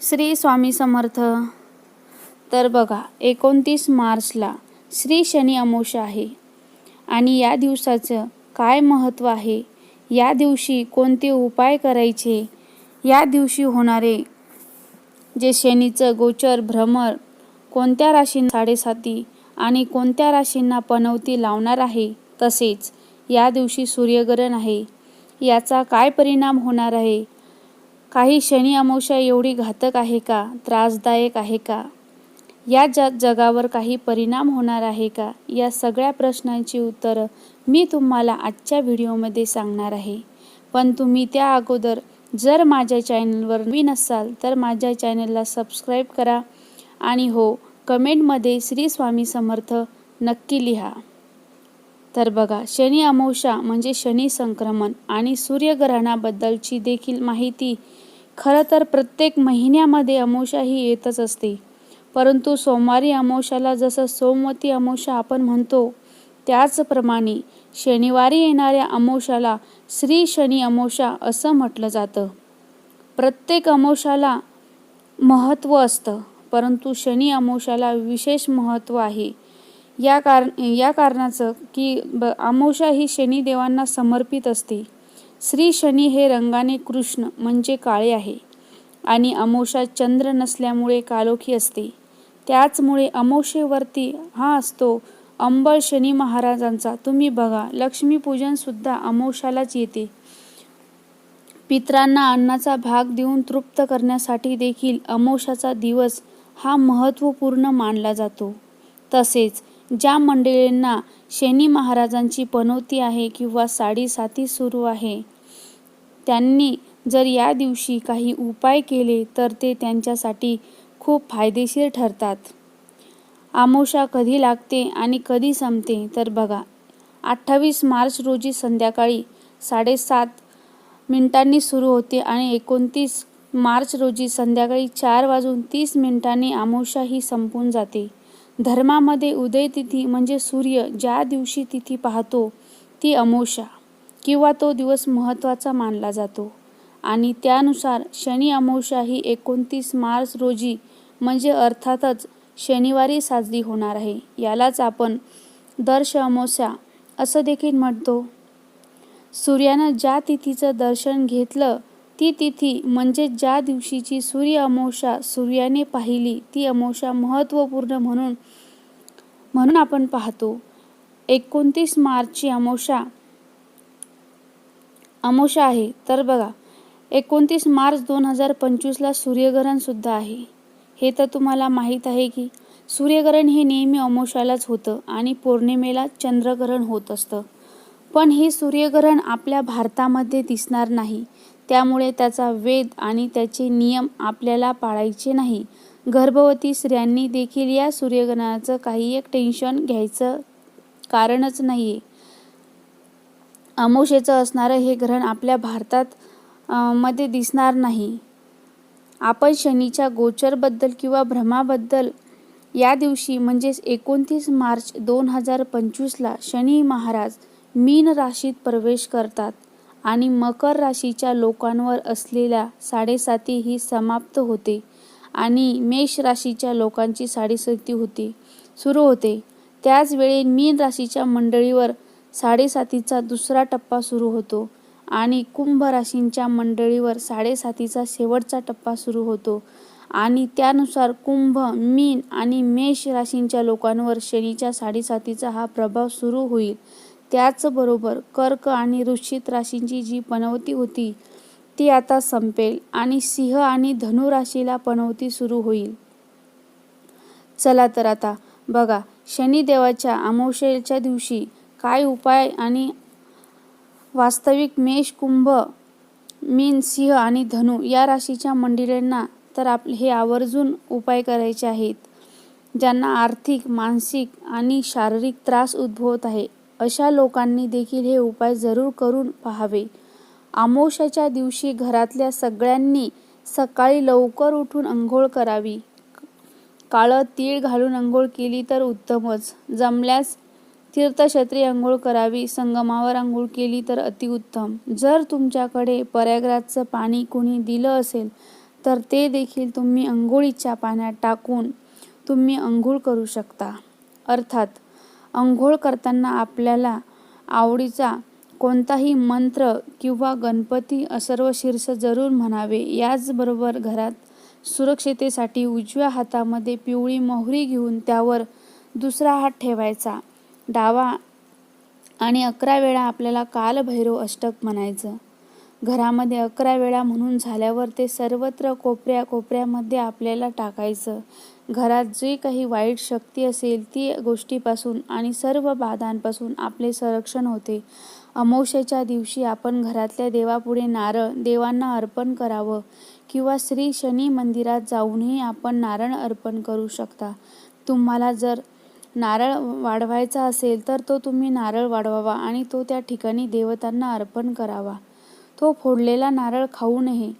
श्री स्वामी समर्थ. तर बघा एकोणतीस मार्चला श्री शनी अमावस्या आहे. आणि या दिवसाचं काय महत्त्व आहे? या दिवशी कोणते उपाय करायचे? या दिवशी होणारे जे शनीचं गोचर भ्रमर कोणत्या राशींना साडेसाती आणि कोणत्या राशींना पनवती लावणार आहे? तसेच या दिवशी सूर्यग्रहण आहे. याचा काय परिणाम होणार आहे? काही शनी अमावस्या एवढी घातक आहे का? त्रासदायक आहे का? या ज जगावर काही परिणाम होणार आहे का? या सगळ्या प्रश्नांची उत्तरं मी तुम्हाला आजच्या व्हिडिओमध्ये सांगणार आहे. पण तुम्ही त्या अगोदर जर माझ्या चॅनलवर नवीन असाल तर माझ्या चॅनलला सबस्क्राईब करा आणि हो कमेंटमध्ये श्री स्वामी समर्थ नक्की लिहा. तर बघा शनी अमावस्या म्हणजे शनी संक्रमण आणि सूर्यग्रहणाबद्दलची देखील माहिती. खरं तर प्रत्येक महिन्यामध्ये अमावस्या ही येतच असते. परंतु सोमवारी अमावस्याला जसं सोमवती अमावस्या आपण म्हणतो त्याचप्रमाणे शनिवारी येणाऱ्या अमावस्याला श्री शनी अमावस्या असं म्हटलं जातं. प्रत्येक अमावस्याला महत्त्व असतं परंतु शनी अमावस्याला विशेष महत्त्व आहे. या कार या कारणाचं की ब अमावस्या ही शनिदेवांना समर्पित असते. श्री शनी हे रंगाने कृष्ण म्हणजे काळे आहे. आणि अमोषा चंद्र नसल्यामुळे कालोखी असते. त्याचमुळे अमोषेवरती हा असतो अंबळ शनी महाराजांचा. तुम्ही बघा लक्ष्मीपूजनसुद्धा अमोषालाच येते. पित्रांना अन्नाचा भाग देऊन तृप्त करण्यासाठी देखील अमोषाचा दिवस हा महत्त्वपूर्ण मानला जातो. तसेच ज्या मंडळींना शनी महाराजांची पनोती आहे किंवा साडेसाती सुरू आहे त्यांनी जर या दिवशी काही उपाय केले तर ते त्यांच्यासाठी खूप फायदेशीर ठरतात. आमोशा कधी लागते आणि कधी संपते तर बघा. अठ्ठावीस मार्च रोजी संध्याकाळी साडेसात मिनिटांनी सुरू होते आणि एकोणतीस मार्च रोजी संध्याकाळी चार वाजून तीस मिनिटांनी आमोशा ही संपून जाते. धर्मामध्ये उदय तिथी म्हणजे सूर्य ज्या दिवशी तिथी पाहतो ती अमोशा किंवा तो दिवस महत्त्वाचा मानला जातो. आणि त्यानुसार शनी अमोशा ही एकोणतीस मार्च रोजी म्हणजे अर्थातच शनिवारी साजरी होणार आहे. यालाच आपण दर्श अमावस्या असं देखील म्हणतो. सूर्यानं ज्या तिथीचं दर्शन घेतलं ती तिथी म्हणजे ज्या दिवशीची सूर्य अमावस्या सूर्याने पाहिली ती अमावस्या महत्त्वपूर्ण म्हणून म्हणून आपण पाहतो. एकोणतीस मार्चची अमावस्या अमावस्या आहे. तर बघा एकोणतीस मार्च दोन हजार पंचवीसला सूर्यग्रहणसुद्धा आहे. हे तर तुम्हाला माहीत आहे की सूर्यग्रहण हे नेहमी अमावस्यालाच होतं आणि पौर्णिमेला चंद्रग्रहण होत असतं. पण हे सूर्यग्रहण आपल्या भारतामध्ये दिसणार नाही. त्यामुळे त्याचा वेद आणि त्याचे नियम आपल्याला पाळायचे नाही. गर्भवती स्त्रियांनी देखील या सूर्यग्रहणाचं काही एक टेन्शन घ्यायचं कारणच नाही आहे अमावस्येचं असणारं हे ग्रहण आपल्या भारतात मध्ये दिसणार नाही. आपण शनीच्या गोचरबद्दल किंवा भ्रमाबद्दल या दिवशी म्हणजेच एकोणतीस मार्च दोन हजार पंचवीसला शनी महाराज मीन राशीत प्रवेश करतात. आणि मकर राशीच्या लोकांवर असलेल्या साडेसाती ही समाप्त होते आणि मेष राशीच्या लोकांची साडेसाती होती सुरू होते. त्याचवेळी मीन राशीच्या मंडळीवर साडेसातीचा दुसरा टप्पा सुरू होतो आणि कुंभ राशींच्या मंडळीवर साडेसातीचा शेवटचा टप्पा सुरू होतो आणि त्यानुसार कुंभ मीन आणि मेष राशींच्या लोकांवर शनीच्या साडेसातीचा हा प्रभाव सुरू होईल. त्याचबरोबर कर्क आणि वृश्चिक राशींची जी पनवती होती ती आता संपेल आणि सिंह आणि धनु राशीला पनवती सुरू होईल. चला तर आता बघा शनिदेवाच्या अमावस्येच्या दिवशी काय उपाय आणि वास्तविक मेष कुंभ मीन सिंह आणि धनु या राशीच्या मंडळींना तर आप हे आवर्जून उपाय करायचे आहेत ज्यांना आर्थिक मानसिक आणि शारीरिक त्रास उद्भवत आहे. अशा लोकांनी देखील हे उपाय जरूर करून पाहावे. आमोशाच्या दिवशी घरातल्या सगळ्यांनी सकाळी लवकर उठून अंघोळ करावी. काळं तीळ घालून अंघोळ केली तर उत्तमच. जमल्यास तीर्थक्षेत्री अंघोळ करावी संगमावर अंघोळ केली तर अतिउत्तम. जर तुमच्याकडे पर्यागराजचं पाणी कुणी दिलं असेल तर ते देखील तुम्ही अंघोळीच्या पाण्यात टाकून तुम्ही अंघोळ करू शकता. अर्थात अंघोळ करताना आपल्याला आवडीचा कोणताही मंत्र किंवा गणपती असर्वशीर्ष जरूर म्हणावे. याचबरोबर घरात सुरक्षितेसाठी उजव्या हातामध्ये पिवळी मोहरी घेऊन त्यावर दुसरा हात ठेवायचा. डावा आणि अकरा वेळा आपल्याला कालभैरव अष्टक म्हणायचं. घरामध्ये अकरा वेळा म्हणून झाल्यावर ते सर्वत्र कोपऱ्या कोपऱ्यामध्ये आपल्याला टाकायचं. घरात जे काही वाईट शक्ती असेल ती गोष्टीपासून आणि सर्व बाधांपासून आपले संरक्षण होते. अमावस्येच्या दिवशी आपण घरातल्या देवापुढे नारळ देवांना अर्पण करावं किंवा श्री शनी मंदिरात जाऊनही आपण नारळ अर्पण करू शकता. तुम्हाला जर नारळ वाढवायचा असेल तर तो तुम्ही नारळ वाढवावा आणि तो त्या ठिकाणी देवतांना अर्पण करावा. तो फोडलेला नारळ खाऊ नये.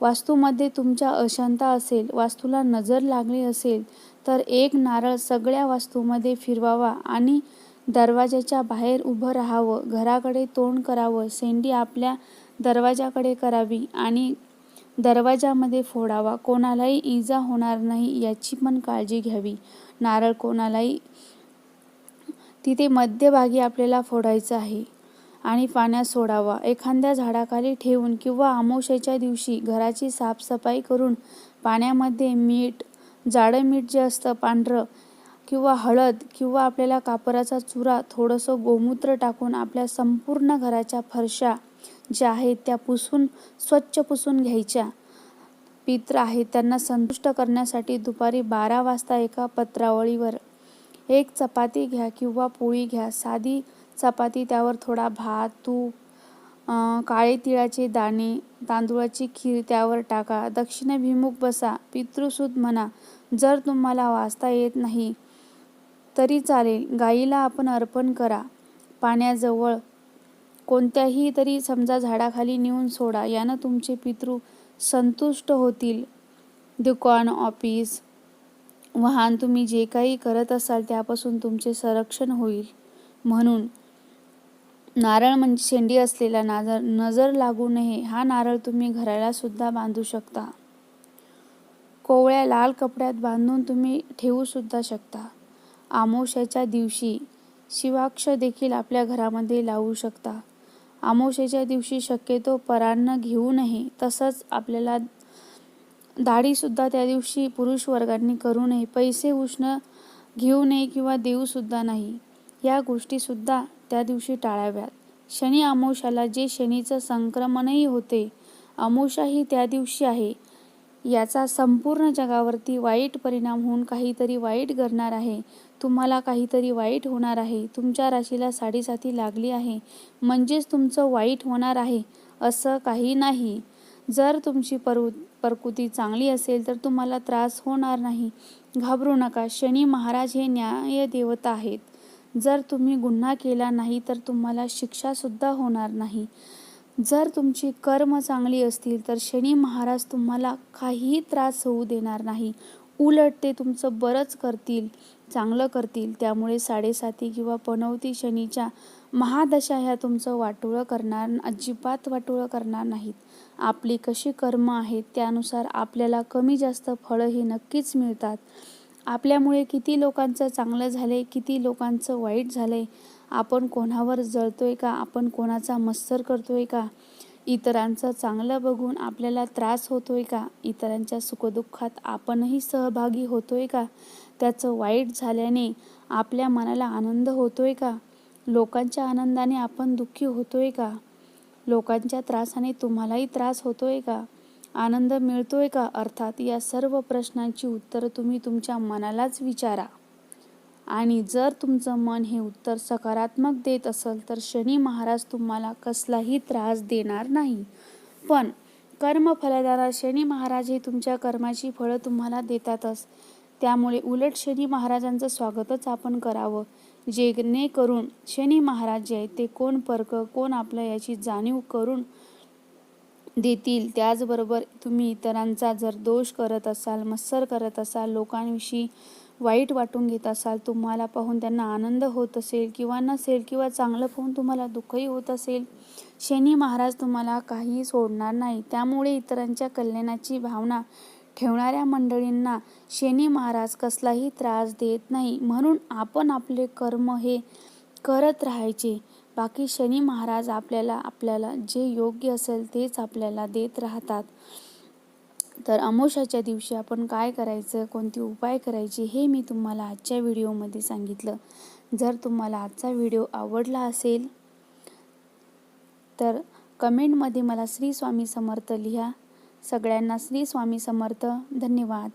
वास्तूमध्ये तुमच्या अशांता असेल वास्तूला नजर लागली असेल तर एक नारळ सगळ्या वास्तूमध्ये फिरवावा आणि दरवाजाच्या बाहेर उभं राहावं घराकडे तोंड करावं सेंडी आपल्या दरवाजाकडे करावी आणि दरवाजामध्ये फोडावा. कोणालाही इजा होणार नाही याची पण काळजी घ्यावी. नारळ कोणालाही तिथे मध्यभागी आपल्याला फोडायचं आहे. आणि पाण्यात सोडावा. एखाद्या झाडाखाली ठेवून किंवा अमावस्येच्या दिवशी घराची साफसफाई करून पाण्यामध्ये मीठ जाडं मीठ जे असतं पांढरं किंवा हळद किंवा आपल्याला कापराचा चुरा थोडंसं गोमूत्र टाकून आपल्या संपूर्ण घराच्या फरशा ज्या आहेत त्या पुसून स्वच्छ पुसून घ्यायच्या. पित्र आहेत त्यांना संतुष्ट करण्यासाठी दुपारी बारा वाजता एका पत्रावळीवर एक चपाती घ्या किंवा पोळी घ्या. साधी चपाती त्यावर थोडा भात तूप काळे तिळाचे दाणे तांदूळाची खीर त्यावर टाका. दक्षिणाभिमुख बसा. पितृसूत म्हणा जर तुम्हाला वाचता येत नाही तरी चालेल. गाईला आपण अर्पण करा. पाण्याजवळ कोणत्याही तरी समजा झाडाखाली नेऊन सोडा. यानं तुमचे पितृ संतुष्ट होतील. दुकान ऑफिस वाहन तुम्ही जे काही करत असाल त्यापासून तुमचे संरक्षण होईल. म्हणून नारळ म्हणजे शेंडी असलेला नाजर नजर लागू नये. हा नारळ तुम्ही घराला सुद्धा बांधू शकता. कोवळ्या लाल कपड्यात बांधून तुम्ही ठेवू सुद्धा शकता. आमोशाच्या दिवशी शिवाक्ष देखील आपल्या घरामध्ये लावू शकता. आमोशेच्या दिवशी शक्यतो परान्न घेऊ नये. तसंच आपल्याला दाढीसुद्धा त्या दिवशी पुरुष वर्गांनी करू नये. पैसे उष्ण घेऊ नये किंवा देऊसुद्धा नाही. या गोष्टीसुद्धा त्या दिवशी टाळाव्यात. शनी अमोशाला जे शनीचं संक्रमणही होते अमोशा ही त्या दिवशी आहे. याचा संपूर्ण जगावरती वाईट परिणाम होऊन काहीतरी वाईट घडणार आहे. तुम्हाला काहीतरी वाईट होणार आहे. तुमच्या राशीला साडेसाती लागली आहे. म्हणजेच तुमचं वाईट होणार आहे असं काही नाही. जर तुमची परु प्रकृती चांगली असेल तर तुम्हाला त्रास होणार नाही. घाबरू नका. शनी महाराज हे न्याय देवता आहेत. जर तुम्ही गुन्हा केला नाही तर तुम्हाला शिक्षासुद्धा होणार नाही. जर तुमची कर्म चांगली असतील तर शनी महाराज तुम्हाला काहीही त्रास होऊ देणार नाही. उलट ते तुमचं बरंच करतील चांगलं करतील. त्यामुळे साडेसाती किंवा पनवती शनीच्या महादशा ह्या तुमचं वाटोळं करणार अजिबात वाटोळं करणार नाहीत. आपली कशी कर्म आहेत त्यानुसार आपल्याला कमी जास्त फळं ही नक्कीच मिळतात. आपल्यामुळे किती लोकांचं चांगलं झालंय किती लोकांचं वाईट झालंय आपण कोणावर जळतोय का आपण कोणाचा मत्सर करतोय का इतरांचं चांगलं बघून आपल्याला त्रास होतोय का इतरांच्या सुखदुःखात आपणही सहभागी होतोय का त्याचं वाईट झाल्याने आपल्या मनाला आनंद होतोय का लोकांच्या आनंदाने आपण दुःखी होतोय का लोकांच्या त्रासाने तुम्हालाही त्रास होतोय का आनंद मिळतोय का? अर्थात या सर्व प्रश्नांची उत्तरं तुम्ही तुमच्या मनालाच विचारा. आणि जर तुमचं मन हे उत्तर सकारात्मक देत असेल तर शनी महाराज तुम्हाला कसलाही त्रास देणार नाही. पण कर्म फलदारा शनी महाराज हे तुमच्या कर्माची फळं तुम्हाला देतातच. त्यामुळे उलट शनी महाराजांचं स्वागतच आपण करावं. जेणेकरून शनी महाराज जे आहेत ते कोण परक कोण आपलं याची जाणीव करून देतील. त्याचबरोबर तुम्ही इतरांचा जर दोष करत असाल मत्सर करत असाल लोकांविषयी वाईट वाटून घेत असाल तुम्हाला पाहून त्यांना आनंद होत असेल किंवा नसेल किंवा चांगलं पाहून तुम्हाला दुःखही होत असेल शनी महाराज तुम्हाला काही सोडणार नाही. त्यामुळे इतरांच्या कल्याणाची भावना ठेवणाऱ्या मंडळींना शनी महाराज कसलाही त्रास देत नाही. म्हणून आपण आपले कर्म हे करत राहायचे. बाकी शनी महाराज आपल्याला आपल्याला जे योग्य असेल तेच आपल्याला देत राहतात. तर अमोशाच्या दिवशी आपण काय करायचं कोणते उपाय करायचे हे मी तुम्हाला आजच्या व्हिडिओमध्ये सांगितलं. जर तुम्हाला आजचा व्हिडिओ आवडला असेल तर कमेंटमध्ये मला श्री स्वामी समर्थ लिहा. सगळ्यांना श्री स्वामी समर्थ. धन्यवाद.